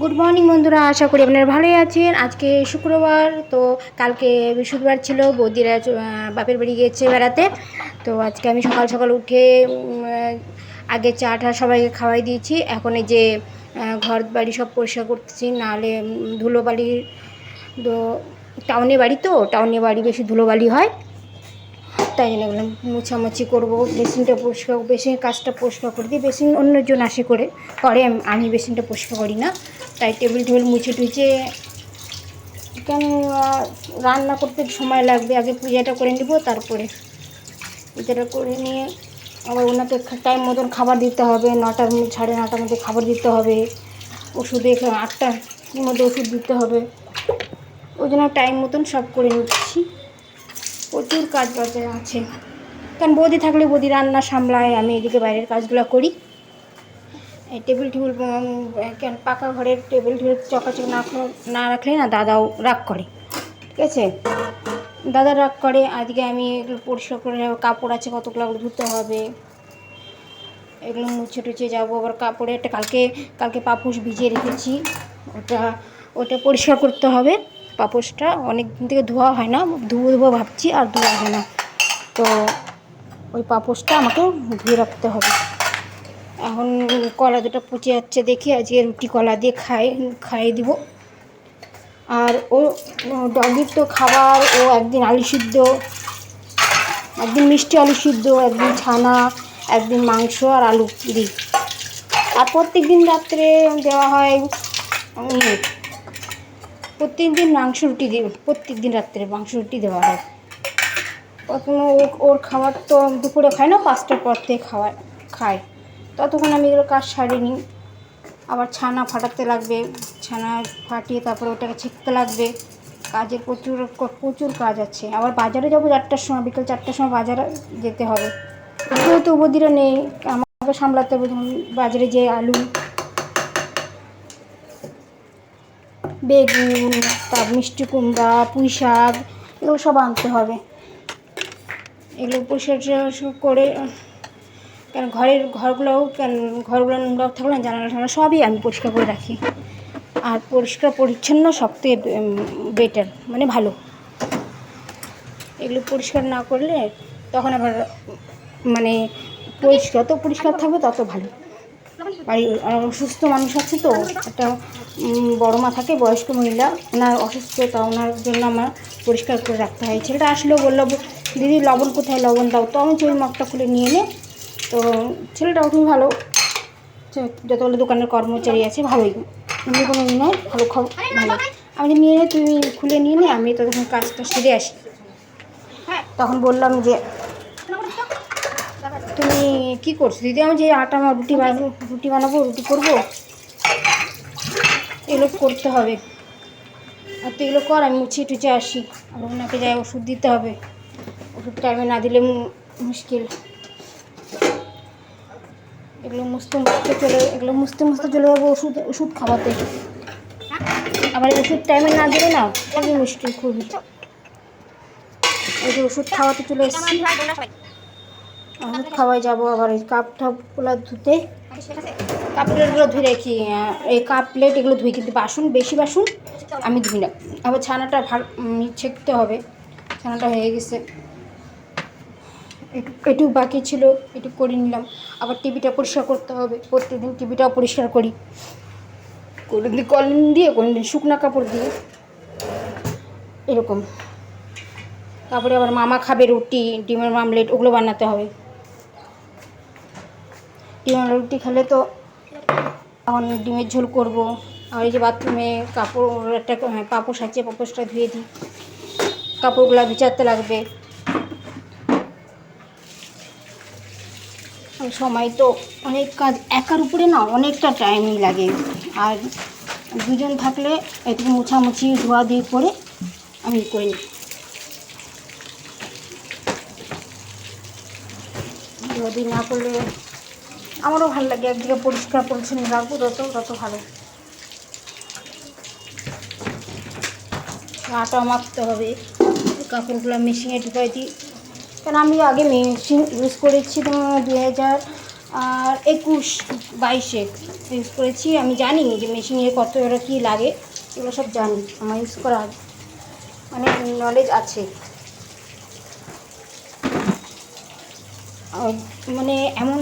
Good morning বন্ধুরা, আশা করি আপনারা ভালোই আছেন। আজকে শুক্রবার, তো কালকে বৃহস্পতিবার ছিল, বৌদিরা বাপের বাড়ি গিয়েছে বেড়াতে। তো আজকে আমি সকাল সকাল উঠে আগে চা টা সবাইকে খাওয়াই দিয়েছি। এখন এই যে ঘর বাড়ি সব পরিষ্কার করতেছি, নাহলে ধুলোবালি, তো টাউনে বাড়ি তো, টাউনে বাড়ি বেশি ধুলোবালি হয়। তাই জন্য বললাম, মুছামুছি করব, বেসিনটা পরিষ্কার, বেসিনের কাজটা পরিষ্কার করে দিই, বেসিন অন্যজন আসে করে করে আমি বেসিনটা পরিষ্কার করি না। তাই টেবিল টেবিল মুছে টুছে কেন রান্না করতে সময় লাগবে? আগে পূজাটা করে নিব, তারপরে পূজাটা করে নিয়ে আবার ওনাকে টাইম মতন খাবার দিতে হবে। নটার সাড়ে নটার মধ্যে খাবার দিতে হবে। ওষুধে আটটার মধ্যে ওষুধ দিতে হবে। ওই জন্য টাইম মতন সব করে নিচ্ছি। প্রচুর কাজ বাজ আছে। কারণ বৌদি থাকলে বৌদি রান্না সামলায়, আমি এদিকে বাইরের কাজগুলো করি। টেবিল টেবিল কেন পাকা ঘরের টেবিল টেবিল চকাচক না না রাখলে না দাদাও রাগ করে, ঠিক আছে? দাদা রাগ করে, আজকে আমি এগুলো পরিষ্কার করে কাপড় আছে কতগুলো ধুতে হবে। এগুলো মুছে টুছে যাব, আবার কাপড়ে একটা কালকে কালকে পাপুস ভিজিয়ে রেখেছি। ওটা ওটা পরিষ্কার করতে হবে। পাপোশটা অনেক দিন থেকে ধোয়া হয় না, ধুবো ধুবো ভাবছি, আর ধোয়া হয় না। তো ওই পাপোশটা আমাকে ধুয়ে রাখতে হবে। এখন কলা দুটো পচে যাচ্ছে দেখি আজকে রুটি কলা দিয়ে খাই, খাইয়ে দিব। আর ও ডগির তো খাবার, ও একদিন আলু সিদ্ধ, একদিন মিষ্টি আলু সিদ্ধ, একদিন ছানা, একদিন মাংস আর আলু দিই আর প্রত্যেক দিন রাত্রে দেওয়া হয় প্রত্যেক দিন মাংস রুটি দিই প্রত্যেক দিন রাত্রে মাংস রুটি দেওয়া হয়। ও- ওর খাবার তো দুপুরে খায় না, পাঁচটার পর থেকে খাওয়ায়, খায়। ততক্ষণ আমি এগুলো কাজ সারি নিই আবার ছানা ফাটাতে লাগবে, ছানা ফাটিয়ে তারপরে ওটাকে ছেঁকতে লাগবে। কাজের প্রচুর প্রচুর কাজ আছে। আবার বাজারে যাব চারটার সময়, বিকেল চারটার সময় বাজারে যেতে হবে। তো বদিরা নেই, আমাকে সামলাতে হবে। বাজারে যে আলু, বেগুন তার মিষ্টি কুমড়া, পুঁই শাক, এগুলো সব আনতে হবে। এগুলো পরিষ্কার টরিষ্কার করে কেন ঘরের ঘরগুলোও কেন ঘরগুলো নোংরা থাকলে না জানালা টানালা সবই আমি পরিষ্কার করে রাখি। আর পরিষ্কার পরিচ্ছন্ন সব থেকে বেটার মানে ভালো। এগুলো পরিষ্কার না করলে তখন আবার মানে পরিষ্কার যত পরিষ্কার থাকবে, তত ভালো। বাড়ি অসুস্থ মানুষ আছে তো, একটা বড় মা থাকে, বয়স্ক মহিলা, ওনার অসুস্থতা, ওনার জন্য আমার পরিষ্কার করে রাখতে হয়। ছেলেটা আসলেও বলল, দিদি, লবণ কোথায়? লবণ দাও। তো আমি চুই মগটা খুলে নিয়ে নে তো ছেলেটাও খুবই ভালো। যতগুলো দোকানের কর্মচারী আছে, ভালোই। অন্য কোনো ই নয়, ভালো খবর, ভালো। আমি নিয়ে নে, তুমি খুলে নিয়ে নে, আমি ততক্ষণ কাজটা সেরে আসি। তখন বললাম যে, তুমি কি করছ? দিদি, আমি যে আটা আমার রুটি বানাবো রুটি বানাবো, রুটি করব। এগুলো করতে হবে। আর তুই এগুলো কর, আমি মুছিয়ে টুচে আসি। আর ওনাকে যাই ওষুধ দিতে হবে। ওষুধ টাইমে না দিলে মুশকিল। এগুলো মুছতে মুছতে চলে এগুলো মুছতে মুছতে চলে যাব ওষুধ ওষুধ খাওয়াতে। আবার ওষুধ টাইমে না দিলে না খুবই মুশকিল, খুবই। এই যে ওষুধ খাওয়াতে চলে এসেছি। ওষুধ খাওয়াই যাব আবার এই কাপ টাপগুলো ধুতে। কাপ প্লেটগুলো ধুয়ে রাখি এই কাপ প্লেট এগুলো ধুই কিন্তু বাসন, বেশি বাসন আমি ধুই না। আবার ছানাটা ভালো ছেঁকতে হবে। ছানাটা হয়ে গেছে। একটু একটু বাকি ছিল একটু করে নিলাম। আবার টিভিটা পরিষ্কার করতে হবে। প্রত্যেকদিন টিভিটাও পরিষ্কার করি। কোনোদিন কলিন দিয়ে কোনোদিন শুকনা কাপড় দিয়ে? এরকম। তারপরে আবার মামা খাবে রুটি ডিমের মামলেট ওগুলো বানাতে হবে। ডিমের রুটি খেলে তো এখন ডিমের ঝোল করব। আর এই যে বাথরুমে কাপড় একটা পাপোশ আছে পাপোশটা ধুয়ে দিই। কাপড়গুলো বিচারতে লাগবে। সময় তো অনেক কাজ একার উপরে না অনেকটা টাইমই লাগে। আর দুজন থাকলে একটু মুছামুছি ধোয়া দিয়ে করে আমি করে নিই। যদি না করলে আমারও ভালো লাগে, একদিকে পরিষ্কার, পরিচ্ছন্ন রাখব, তত তত ভালো। আটা মাখতে হবে। কাপড়গুলো মেশিনে ঢুকাই দিই। কারণ আমি আগে মেশিন ইউজ করেছি দুই হাজার আর একুশ, বাইশে ইউজ করেছি। আমি জানি যে মেশিনে কত কী লাগে, এগুলো সব জানি, আমার ইউজ করা মানে নলেজ আছে। মানে এমন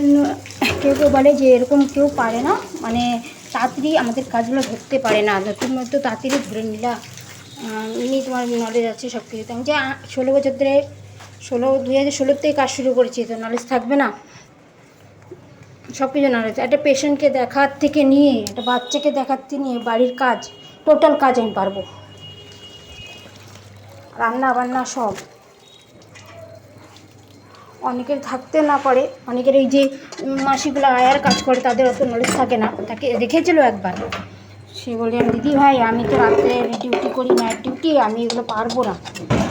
কেউ কেউ বলে যে এরকম কেউ পারে না মানে তাড়াতাড়ি আমাদের কাজগুলো ধরতে পারে না তুমি তো তাড়াতাড়ি ধরে নিলা। এমনি তোমার নলেজ আছে সব কিছুতে আমি যে ষোলো বছর ধরে ষোলো, দুই হাজার ষোলোর থেকে কাজ শুরু করেছি তো নলেজ থাকবে না। সব কিছু নলেজ একটা পেশেন্টকে দেখার থেকে নিয়ে, একটা বাচ্চাকে দেখার থেকে নিয়ে বাড়ির কাজ টোটাল কাজ আমি পারব। রান্না বান্না সব। অনেকের থাকতে না পারে, অনেকের এই যে মাসিগুলো আয়ার কাজ করে, তাদের অত নলেজ থাকে না। তাকে দেখেছিল একবার। সে বলে, দিদি ভাই, আমি তো রাত্রে ডিউটি করি নাইট ডিউটি আমি এগুলো পারব না।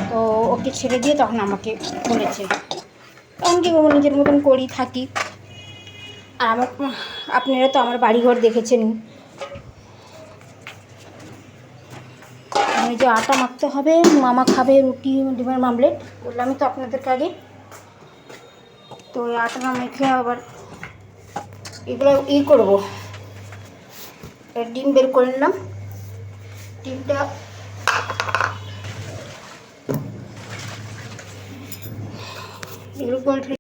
তো ওকে ছেড়ে দিয়ে তখন আমাকে বলেছে। তখন কি করব নিজের মতন করি থাকি। আর আমার, আপনারা তো আমার বাড়িঘর দেখেছেন। যে আটা মাখতে হবে, মামা খাবে রুটি, ডিমের মামলেট বললামই তো আপনাদেরকে আগে তো আটাটা মেখে আবার এগুলো ই করব। ডিম বের করে নিলাম। ডিমটা পোলট্রি